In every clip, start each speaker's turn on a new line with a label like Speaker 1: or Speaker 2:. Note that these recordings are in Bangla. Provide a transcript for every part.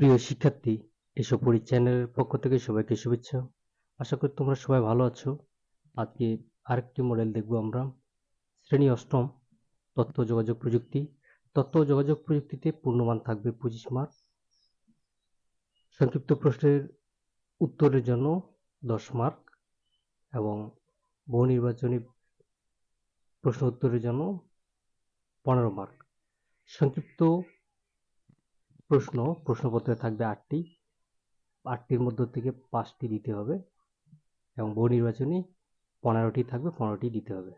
Speaker 1: প্রিয় শিক্ষার্থী এসব পড়ি চ্যানেলের পক্ষ থেকে সবাইকে শুভেচ্ছা। আশা করি তোমরা সবাই ভালো আছো। আজকে আরেকটি মডেল দেখব আমরা। শ্রেণি অষ্টম তথ্য যোগাযোগ প্রযুক্তি। তথ্য যোগাযোগ প্রযুক্তিতে পূর্ণমান থাকবে পঁচিশ মার্ক। সংক্ষিপ্ত প্রশ্নের উত্তরের জন্য দশ মার্ক এবং বহু নির্বাচনী প্রশ্ন উত্তরের জন্য পনেরো মার্ক। সংক্ষিপ্ত প্রশ্ন, প্রশ্নপত্রে থাকবে আটটি। আটটির মধ্য থেকে পাঁচটি দিতে হবে এবং বহু নির্বাচনী পনেরোটি থাকবে, পনেরোটি দিতে হবে।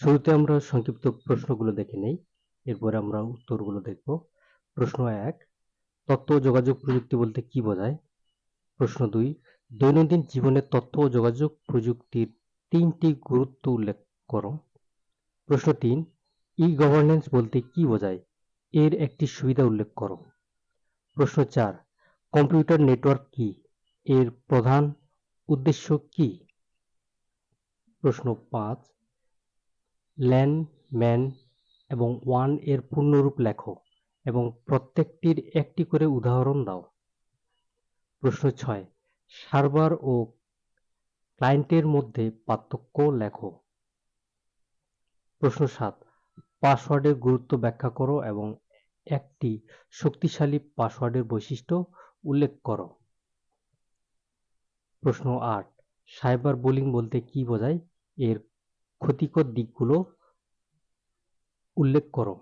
Speaker 1: শুরুতে আমরা সংক্ষিপ্ত প্রশ্নগুলো দেখে নেই, এরপরে আমরা উত্তরগুলো দেখব। প্রশ্ন এক তথ্য ও যোগাযোগ প্রযুক্তি বলতে কি বোঝায়? প্রশ্ন দুই, দৈনন্দিন জীবনে তথ্য ও যোগাযোগ প্রযুক্তির তিনটি গুরুত্ব উল্লেখ করো। প্রশ্ন তিন, ই গভর্নেন্স বলতে কি বোঝায়? এর একটি সুবিধা উল্লেখ করো। প্রশ্ন চার কম্পিউটার নেটওয়ার্ক কি? এর প্রধান উদ্দেশ্য কি? প্রশ্ন পাঁচ ল্যান ম্যান এবং ওয়ানের পূর্ণরূপ লেখো এবং প্রত্যেকটির একটি করে উদাহরণ দাও। প্রশ্ন ছয়, সার্ভার ও ক্লায়েন্টের মধ্যে পার্থক্য লেখো। প্রশ্ন সাত, পাসওয়ার্ডের গুরুত্ব ব্যাখ্যা করো এবং একটি শক্তিশালী পাসওয়ার্ডের বৈশিষ্ট্য উল্লেখ করো। প্রশ্ন আট, সাইবার বুলিং বলতে কি বোঝায়? এর ক্ষতিকর দিকগুলো উল্লেখ করো।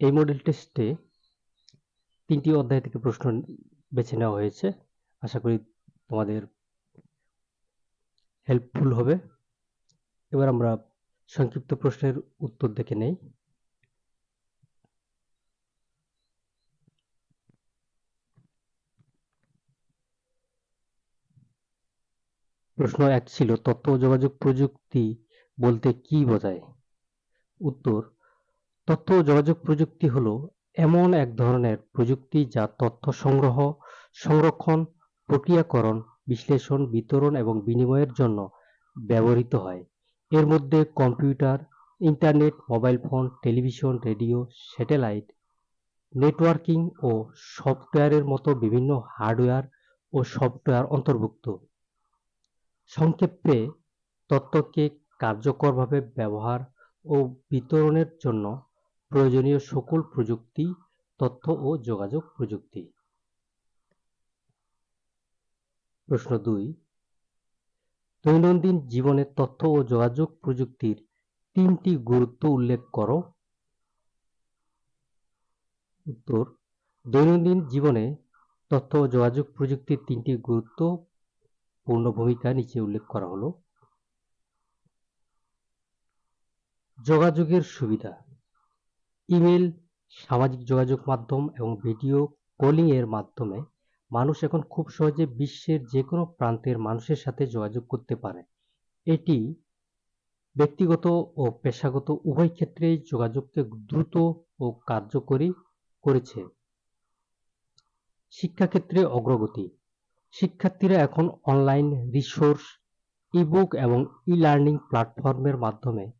Speaker 1: এই মডেল টেস্টে তিনটি অধ্যায় থেকে প্রশ্ন বেছে নেওয়া হয়েছে। আশা করি তোমাদের হেল্পফুল হবে। এবার আমরা সংক্ষিপ্ত প্রশ্নের উত্তর দেখে নেই। প্রশ্ন এক ছিল, তথ্য যোগাযোগ প্রযুক্তি বলতে কি বোঝায়? উত্তর, তথ্য যোগাযোগ প্রযুক্তি হলো এমন এক ধরনের প্রযুক্তি যা তথ্য সংগ্রহ, সংরক্ষণ, প্রক্রিয়াকরণ, বিশ্লেষণ, বিতরণ এবং বিনিময়ের জন্য ব্যবহৃত হয়। এর মধ্যে computer, internet, mobile phone, television, radio, satellite, networking ও সফটওয়্যারের মতো বিভিন্ন হার্ডওয়্যার ও সফটওয়্যার অন্তর্ভুক্ত। সংক্ষেপে, তথ্যকে কার্যকরভাবে ব্যবহার ও বিতরণের জন্য প্রয়োজনীয় সকল প্রযুক্তি, তথ্য ও যোগাযোগ প্রযুক্তি। প্রশ্ন দুই দৈনন্দিন জীবনে তথ্য ও যোগাযোগ প্রযুক্তির তিনটি গুরুত্ব উল্লেখ করো। উত্তর, দৈনন্দিন জীবনে তথ্য ও যোগাযোগ প্রযুক্তির তিনটি গুরুত্বপূর্ণ ভূমিকা নিচে উল্লেখ করা হলো। যোগাযোগের সুবিধা, ইমেল, সামাজিক যোগাযোগ মাধ্যম এবং ভিডিও কলিং এর মাধ্যমে মানুষ এখন খুব সহজে বিশ্বের যে কোনো প্রান্তের মানুষের সাথে যোগাযোগ করতে পারে। এটি ব্যক্তিগত ও পেশাগত উভয় ক্ষেত্রেই যোগাযোগকে দ্রুত ও কার্যকরী করেছে। শিক্ষাক্ষেত্রে অগ্রগতি। শিক্ষার্থীরা এখন অনলাইন রিসোর্স, ইবুক এবং ই লার্নিং প্ল্যাটফর্মের মাধ্যমে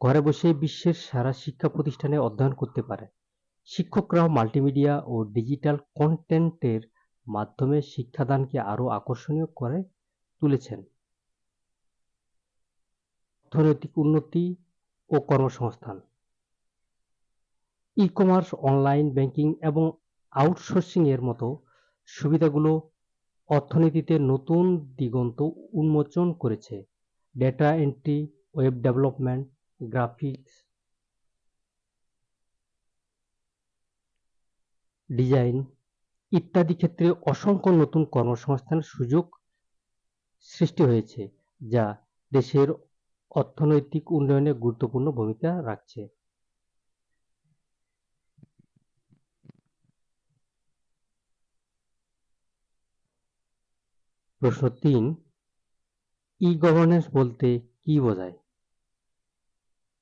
Speaker 1: ঘরে বসে বিশ্বের সারা শিক্ষা প্রতিষ্ঠানে অধ্যয়ন করতে পারে। শিক্ষকরাও মাল্টিমিডিয়া ও ডিজিটাল কন্টেন্টের মাধ্যমে শিক্ষাদানকে আরও আকর্ষণীয় করে তুলেছেন। অর্থনৈতিক উন্নতি ও কর্মসংস্থান। ই কমার্স অনলাইন ব্যাংকিং এবং আউটসোর্সিং এর মতো সুবিধাগুলো অর্থনীতিতে নতুন দিগন্ত উন্মোচন করেছে। Data entry, web development, graphics, design ইত্যাদি ক্ষেত্রে অসংখ্য নতুন কর্মসংস্থানের সুযোগ সৃষ্টি হয়েছে, যা দেশের অর্থনৈতিক উন্নয়নে গুরুত্বপূর্ণ ভূমিকা রাখছে। প্রশ্ন তিন ই গভর্নেন্স বলতে কি বোঝায়?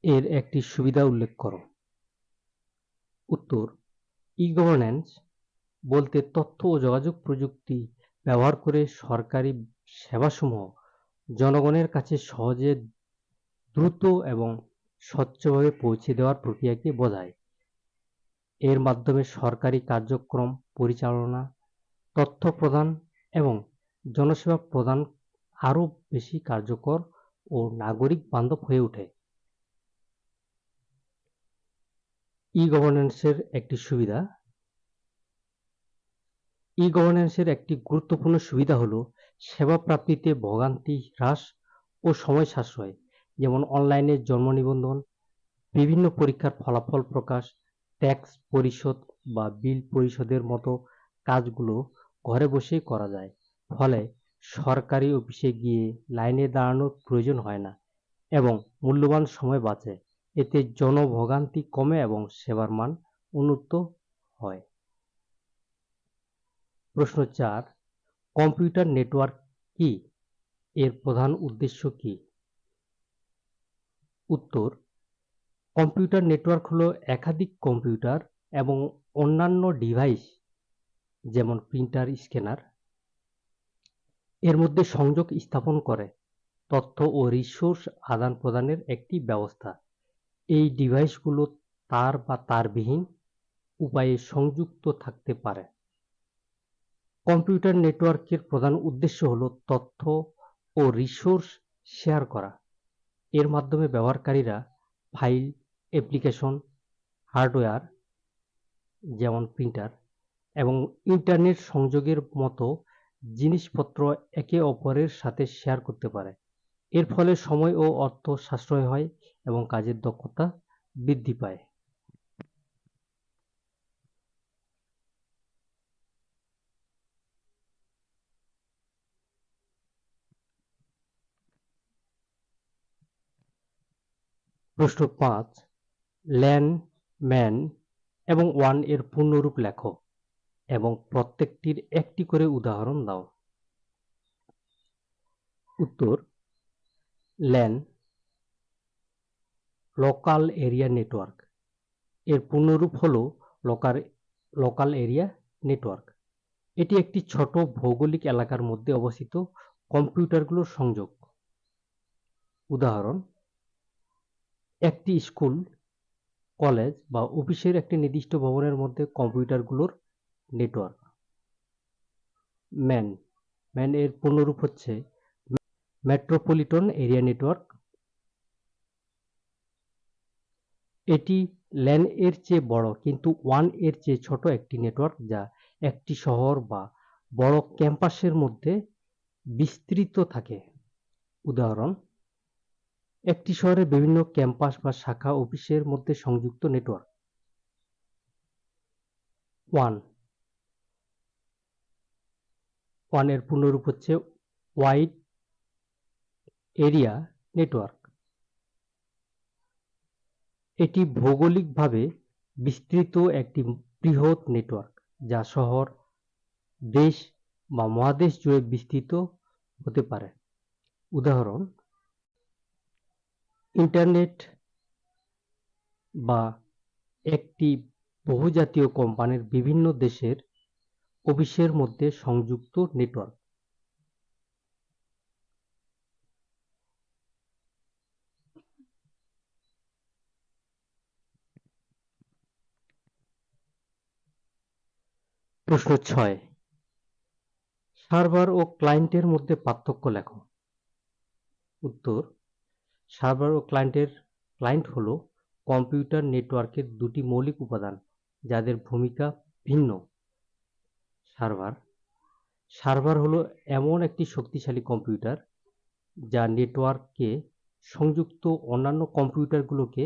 Speaker 1: এর একটি সুবিধা উল্লেখ করো। উত্তর ই গভর্নেন্স বলতে তথ্য ও যোগাযোগ প্রযুক্তি ব্যবহার করে সরকারি সেবাসমূহ জনগণের কাছে সহজে দ্রুত এবং স্বচ্ছভাবে পৌঁছে দেওয়ার প্রক্রিয়াকে বোঝায়। এর মাধ্যমে সরকারি কার্যক্রম পরিচালনা, তথ্য প্রদান এবং জনসেবা প্রদান আরও বেশি কার্যকর ও নাগরিক বান্ধব হয়ে ওঠে। ই গভর্নেন্সের একটি সুবিধা ই গভর্নেন্সের একটি গুরুত্বপূর্ণ সুবিধা হলো সেবা প্রাপ্তিতে ভোগান্তি হ্রাস ও সময় সাশ্রয়, যেমন অনলাইনে জন্ম নিবন্ধন, বিভিন্ন পরীক্ষার ফলাফল প্রকাশ ট্যাক্স পরিশোধ বা বিল পরিশোধের মতো কাজগুলো ঘরে বসেই করা যায়। ফলে সরকারি অফিসে গিয়ে লাইনে দাঁড়ানোর প্রয়োজন হয় না এবং মূল্যবান সময় বাঁচে। এতে জনভোগান্তি কমে এবং সেবার মান উন্নত হয়। প্রশ্ন চার, কম্পিউটার নেটওয়ার্ক কি? এর প্রধান উদ্দেশ্য কি? উত্তর, কম্পিউটার নেটওয়ার্ক হলো একাধিক কম্পিউটার এবং অন্যান্য ডিভাইস, যেমন প্রিন্টার, স্ক্যানার। এর মধ্যে সংযোগ স্থাপন করে, তথ্য ও রিসোর্স আদান প্রদানের একটি ব্যবস্থা। এই ডিভাইসগুলো তার বা তারবিহীন উপায়ে সংযুক্ত থাকতে পারে। কম্পিউটার নেটওয়ার্কের প্রধান উদ্দেশ্য হল তথ্য ও রিসোর্স শেয়ার করা। এর মাধ্যমে ব্যবহারকারীরা ফাইল, অ্যাপ্লিকেশন, হার্ডওয়্যার, যেমন প্রিন্টার, এবং ইন্টারনেট সংযোগের মতো জিনিসপত্র একে অপরের সাথে শেয়ার করতে পারে। এর ফলে সময় ও অর্থ সাশ্রয় হয় এবং কাজের দক্ষতা বৃদ্ধি পায়। প্রশ্ন পাঁচ ল্যান ম্যান এবং ওয়ানের পূর্ণরূপ লেখো এবং প্রত্যেকটির একটি করে উদাহরণ দাও। উত্তর ল্যান লোকাল এরিয়া নেটওয়ার্ক। এর পূর্ণরূপ হল লোকাল লোকাল এরিয়া নেটওয়ার্ক। এটি একটি ছোট ভৌগোলিক এলাকার মধ্যে অবস্থিত কম্পিউটারগুলোর সংযোগ। উদাহরণ একটি স্কুল, কলেজ বা অফিসের একটি নির্দিষ্ট ভবনের মধ্যে কম্পিউটারগুলোর নেটওয়ার্ক। ম্যান ম্যান এর পূর্ণরূপ হচ্ছে মেট্রোপলিটন এরিয়া নেটওয়ার্ক। এটি ল্যান এর চেয়ে বড় কিন্তু ওয়ানের চেয়ে ছোট একটি নেটওয়ার্ক যা একটি শহর বা বড় ক্যাম্পাসের মধ্যে বিস্তৃত থাকে। উদাহরণ একটি শহরের বিভিন্ন ক্যাম্পাস বা শাখা অফিসের মধ্যে সংযুক্ত নেটওয়ার্ক। ওয়ান। ওয়ানের পূর্ণরূপ হচ্ছে ওয়াইড এরিয়া নেটওয়ার্ক। এটি ভৌগোলিকভাবে বিস্তৃত একটি বৃহৎ নেটওয়ার্ক, যা শহর, দেশ বা মহাদেশ জুড়ে বিস্তৃত হতে পারে। উদাহরণ ইন্টারনেট বা একটি বহুজাতীয় কোম্পানির বিভিন্ন দেশের অফিসের মধ্যে সংযুক্ত নেটওয়ার্ক। প্রশ্ন ছয়, সার্ভার ও ক্লায়েন্টের মধ্যে পার্থক্য লেখো। উত্তর সার্ভার ও ক্লায়েন্টের ক্লায়েন্ট হলো কম্পিউটার নেটওয়ার্কের দুটি মৌলিক উপাদান যাদের ভূমিকা ভিন্ন। সার্ভার। সার্ভার হলো এমন একটি শক্তিশালী কম্পিউটার যা নেটওয়ার্ককে সংযুক্ত অন্যান্য কম্পিউটারগুলোকে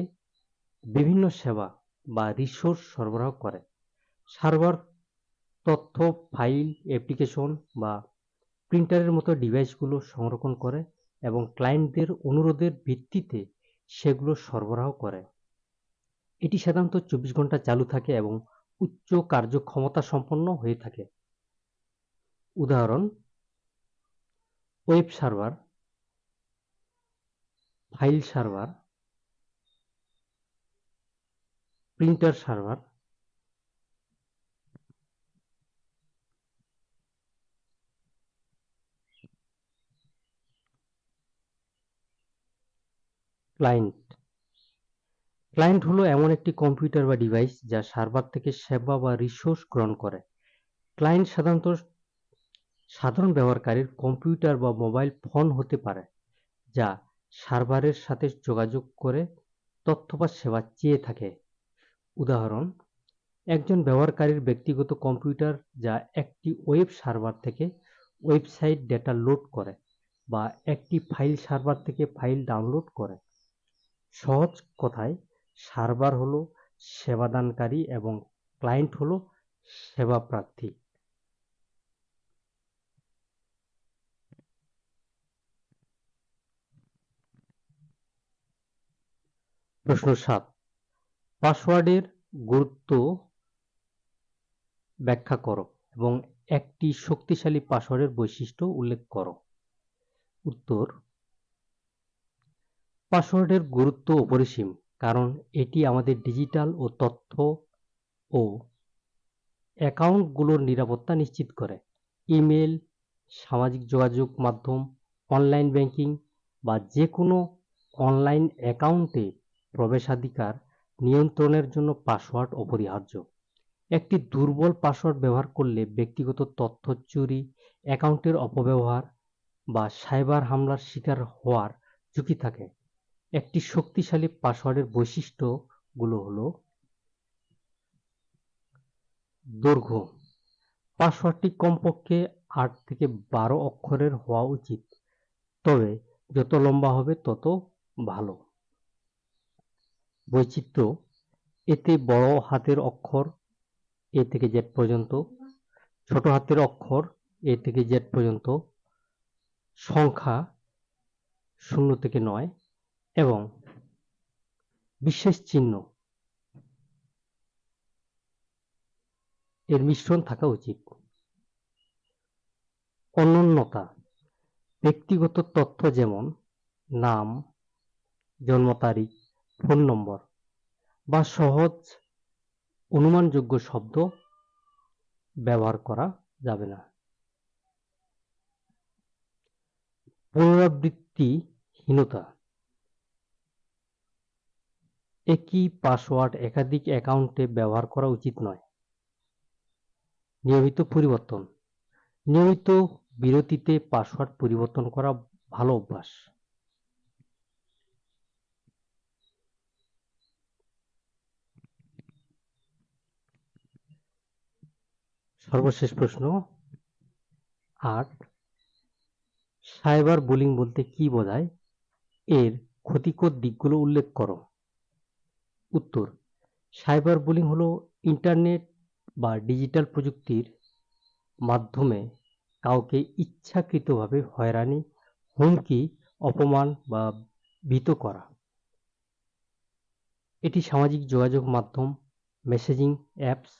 Speaker 1: বিভিন্ন সেবা বা রিসোর্স সরবরাহ করে। সার্ভার তথ্য, ফাইল, অ্যাপ্লিকেশন বা প্রিন্টারের মতো ডিভাইসগুলো সংরক্ষণ করে এবং ক্লায়েন্টদের অনুরোধের ভিত্তিতে সেগুলো সরবরাহ করে। এটি সাধারণত চব্বিশ ঘণ্টা চালু থাকে এবং উচ্চ কার্যক্ষমতা সম্পন্ন হয়ে থাকে। উদাহরণ web server file server printer server client. Client হলো এমন একটি কম্পিউটার বা ডিভাইস যা সার্ভার থেকে সেবা বা রিসোর্স গ্রহণ করে। ক্লায়েন্ট সাধারণত সাধারণ ব্যবহারকারীর কম্পিউটার বা মোবাইল ফোন হতে পারে, যা সার্ভারের সাথে যোগাযোগ করে তথ্য বা সেবা চেয়ে থাকে। উদাহরণ, একজন ব্যবহারকারীর ব্যক্তিগত কম্পিউটার যা একটি ওয়েব সার্ভার থেকে ওয়েবসাইট ডেটা লোড করে বা একটি ফাইল সার্ভার থেকে ফাইল ডাউনলোড করে। সহজ কথায় সার্ভার হলো সেবাদানকারী এবং ক্লায়েন্ট হলো সেবা প্রার্থী প্রশ্ন সাত, পাসওয়ার্ডের গুরুত্ব ব্যাখ্যা করো এবং একটি শক্তিশালী পাসওয়ার্ডের বৈশিষ্ট্য উল্লেখ করো। উত্তর পাসওয়ার্ডের গুরুত্ব অপরিসীম, কারণ এটি আমাদের ডিজিটাল ও তথ্য ও অ্যাকাউন্টগুলোর নিরাপত্তা নিশ্চিত করে। ইমেল, সামাজিক যোগাযোগ মাধ্যম, অনলাইন ব্যাংকিং বা যে কোনো অনলাইন অ্যাকাউন্টে প্রবেশাধিকার নিয়ন্ত্রণের জন্য পাসওয়ার্ড অপরিহার্য। একটি দুর্বল পাসওয়ার্ড ব্যবহার করলে ব্যক্তিগত তথ্য চুরি, অ্যাকাউন্টের অপব্যবহার বা সাইবার হামলার শিকার হওয়ার ঝুঁকি থাকে। একটি শক্তিশালী পাসওয়ার্ডের বৈশিষ্ট্যগুলো হলো দৈর্ঘ্য। পাসওয়ার্ডটি কমপক্ষে আট থেকে বারো অক্ষরের হওয়া উচিত, তবে যত লম্বা হবে তত ভালো। বৈচিত্র্য, এতে বড় হাতের অক্ষর এ থেকে জেড পর্যন্ত, ছোট হাতের অক্ষর এ থেকে জেড পর্যন্ত, সংখ্যা শূন্য থেকে নয় এবং বিশেষ চিহ্ন। এর মিশ্রণ থাকা উচিত। অনন্যতা। ব্যক্তিগত তথ্য যেমন নাম, জন্ম তারিখ, ফোন নম্বর বা সহজ অনুমানযোগ্য শব্দ ব্যবহার করা যাবে না। পুনরাবৃত্তিহীনতা। একই পাসওয়ার্ড একাধিক অ্যাকাউন্টে ব্যবহার করা উচিত নয়। নিয়মিত পরিবর্তন। নিয়মিত বিরতিতে পাসওয়ার্ড পরিবর্তন করা ভালো অভ্যাস। সর্বশেষ প্রশ্ন। আট, সাইবার বুলিং বলতে কি বোঝায়? এর ক্ষতিকর দিকগুলো উল্লেখ করো। উত্তর, সাইবার বুলিং হলো ইন্টারনেট বা ডিজিটাল প্রযুক্তির মাধ্যমে কাউকে ইচ্ছাকৃতভাবে হয়রানি, হুমকি, অপমান বা ভীত করা। এটি সামাজিক যোগাযোগ মাধ্যম, মেসেজিং অ্যাপস,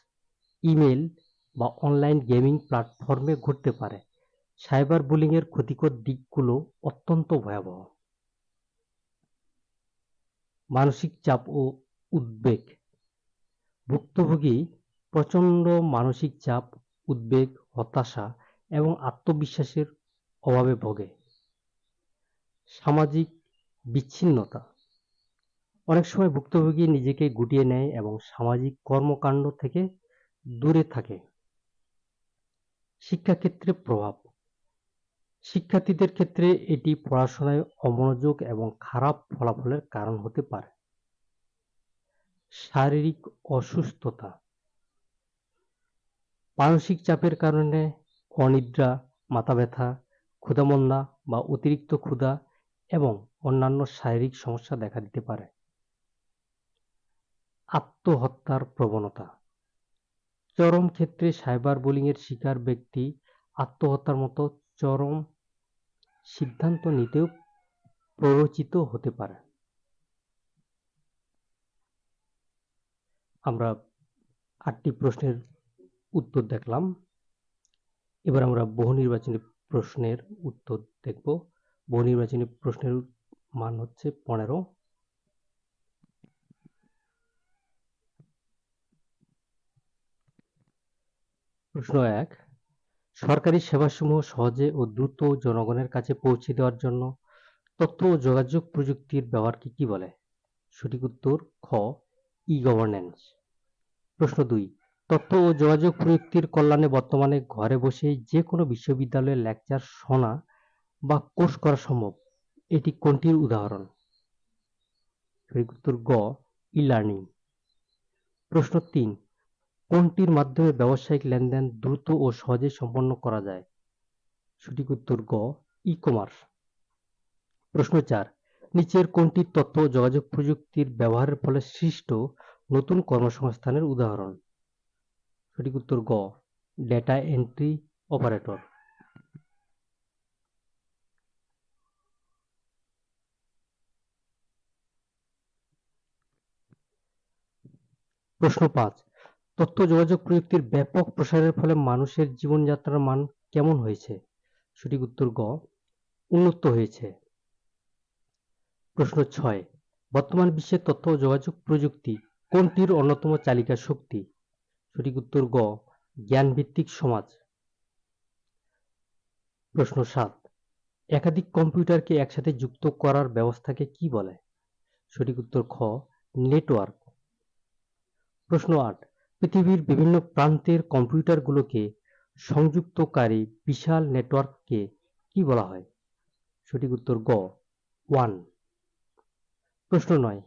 Speaker 1: ইমেল বা অনলাইন গেমিং প্ল্যাটফর্মে ঘটতে পারে। সাইবার বুলিংয়ের ক্ষতিকর দিকগুলো অত্যন্ত ভয়াবহ। মানসিক চাপ ও উদ্বেগ। ভুক্তভোগী প্রচণ্ড মানসিক চাপ, উদ্বেগ, হতাশা এবং আত্মবিশ্বাসের অভাবে ভোগে। সামাজিক বিচ্ছিন্নতা। অনেক সময় ভুক্তভোগী নিজেকে গুটিয়ে নেয় এবং সামাজিক কর্মকাণ্ড থেকে দূরে থাকে। শিক্ষাক্ষেত্রে প্রভাব। শিক্ষার্থীদের ক্ষেত্রে এটি পড়াশোনায় অমনোযোগ এবং খারাপ ফলাফলের কারণ হতে পারে। শারীরিক অসুস্থতা। মানসিক চাপের কারণে অনিদ্রা, মাথা ব্যথা ক্ষুধামন্দা বা অতিরিক্ত ক্ষুধা এবং অন্যান্য শারীরিক সমস্যা দেখা দিতে পারে। আত্মহত্যার প্রবণতা। চরম ক্ষেত্রে সাইবার বুলিংয়ের শিকার ব্যক্তি আত্মহত্যার মতো চরম সিদ্ধান্ত নিতেও প্ররোচিত হতে পারে। আমরা আটটি প্রশ্নের উত্তর দেখলাম। এবার আমরা বহু নির্বাচনী প্রশ্নের উত্তর দেখব। বহু নির্বাচনী প্রশ্নের মান হচ্ছে পনেরো। প্রশ্ন এক, সরকারি সেবাসমূহ সহজে ও দ্রুত জনগণের কাছে পৌঁছে দেওয়ার জন্য তথ্য ও যোগাযোগ প্রযুক্তির ব্যবহারকে কি বলে? সঠিক উত্তর খ ই গভর্নেন্স প্রশ্ন দুই, তথ্য ও যোগাযোগ প্রযুক্তির কল্যাণে বর্তমানে ঘরে বসে যে কোনো বিশ্ববিদ্যালয়ের লেকচার শোনা বা কোর্স করা সম্ভব। এটি কোনটির উদাহরণ? উত্তর গ ই লার্নিং প্রশ্ন তিন, কোনটির মাধ্যমে ব্যবসায়িক লেনদেন দ্রুত ও সহজে সম্পন্ন করা যায়? সঠিক উত্তর গ ই কমার্স প্রশ্ন চার নিচের কোনটি তথ্য যোগাযোগ প্রযুক্তির ব্যবহারের ফলে সৃষ্ট নতুন কর্মসংস্থানের উদাহরণ? সঠিক উত্তর গ ডেটা এন্ট্রি অপারেটর প্রশ্ন পাঁচ, তথ্য যোগাযোগ প্রযুক্তির ব্যাপক প্রসারের ফলে মানুষের জীবনযাত্রার মান কেমন হয়েছে? সঠিক উত্তর গ, উন্নত হয়েছে। প্রশ্ন ছয়, বর্তমান বিশ্বে তথ্য ও যোগাযোগ প্রযুক্তি কোনটির অন্যতম চালিকা শক্তি? সঠিক উত্তর গ, জ্ঞানভিত্তিক সমাজ। প্রশ্ন সাত, একাধিক কম্পিউটারকে একসাথে যুক্ত করার ব্যবস্থাকে কি বলে? সঠিক উত্তর খ, নেটওয়ার্ক। প্রশ্ন আট, পৃথিবীর বিভিন্ন প্রান্তের কম্পিউটারগুলোকে সংযুক্তকারী বিশাল নেটওয়ার্ককে কি বলা হয়? সঠিক উত্তর গ, ওয়ান। প্রশ্ন নয়।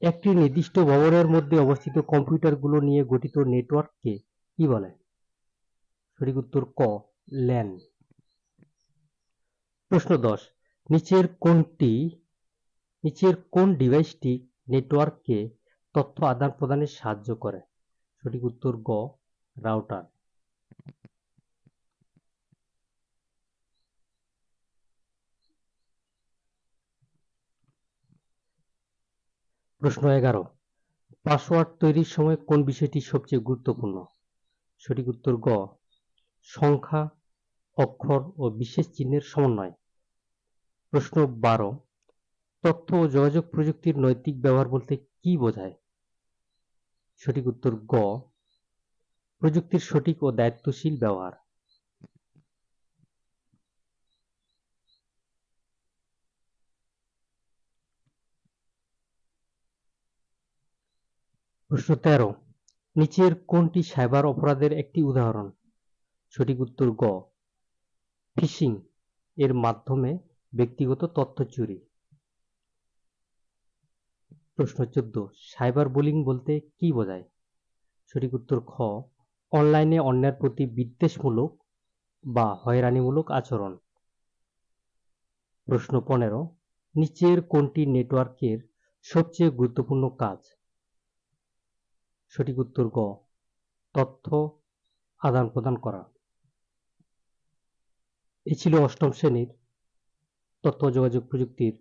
Speaker 1: একটি নির্দিষ্ট ভবনের মধ্যে অবস্থিত কম্পিউটারগুলো নিয়ে গঠিত নেটওয়ার্ককে কি বলে? সঠিক উত্তর ক ল্যান প্রশ্ন দশ, নিচের কোনটি, নিচের কোন ডিভাইসটি নেটওয়ার্ককে তথ্য আদান প্রদানে সাহায্য করে? সঠিক উত্তর গ, রাউটার। প্রশ্ন এগারো। পাসওয়ার্ড তৈরির সময় কোন বিষয়টি সবচেয়ে গুরুত্বপূর্ণ? সঠিক উত্তর গ, সংখ্যা, অক্ষর ও বিশেষ চিহ্নের সমন্বয়। প্রশ্ন বারো, তথ্য ও যোগাযোগ প্রযুক্তির নৈতিক ব্যবহার বলতে কি বোঝায়? সঠিক উত্তর গ, প্রযুক্তির সঠিক ও দায়িত্বশীল ব্যবহার। প্রশ্ন তেরো। নিচের কোনটি সাইবার অপরাধের একটি উদাহরণ? সঠিক উত্তর গ। ফিশিং এর মাধ্যমে ব্যক্তিগত তথ্য চুরি। প্রশ্ন চোদ্দ। সাইবার বুলিং বলতে কি বোঝায়? সঠিক উত্তর খ। অনলাইনে অন্যের প্রতি বিদ্বেষমূলক বা হয়রানিমূলক আচরণ। প্রশ্ন পনেরো। নিচের কোনটি নেটওয়ার্কের সবচেয়ে গুরুত্বপূর্ণ কাজ? সঠিক উত্তর গ। তথ্য আদান প্রদান করা। এ ছিল অষ্টম শ্রেণির তথ্য যোগাযোগ প্রযুক্তির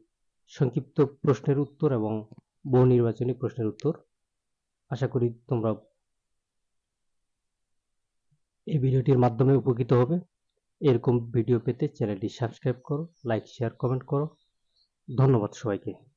Speaker 1: সংক্ষিপ্ত প্রশ্নের উত্তর এবং বহু নির্বাচনী প্রশ্নের উত্তর। আশা করি তোমরা এই ভিডিওটির মাধ্যমে উপকৃত হবে। এরকম ভিডিও পেতে চ্যানেলটি সাবস্ক্রাইব করো, লাইক, শেয়ার, কমেন্ট করো। ধন্যবাদ সবাইকে।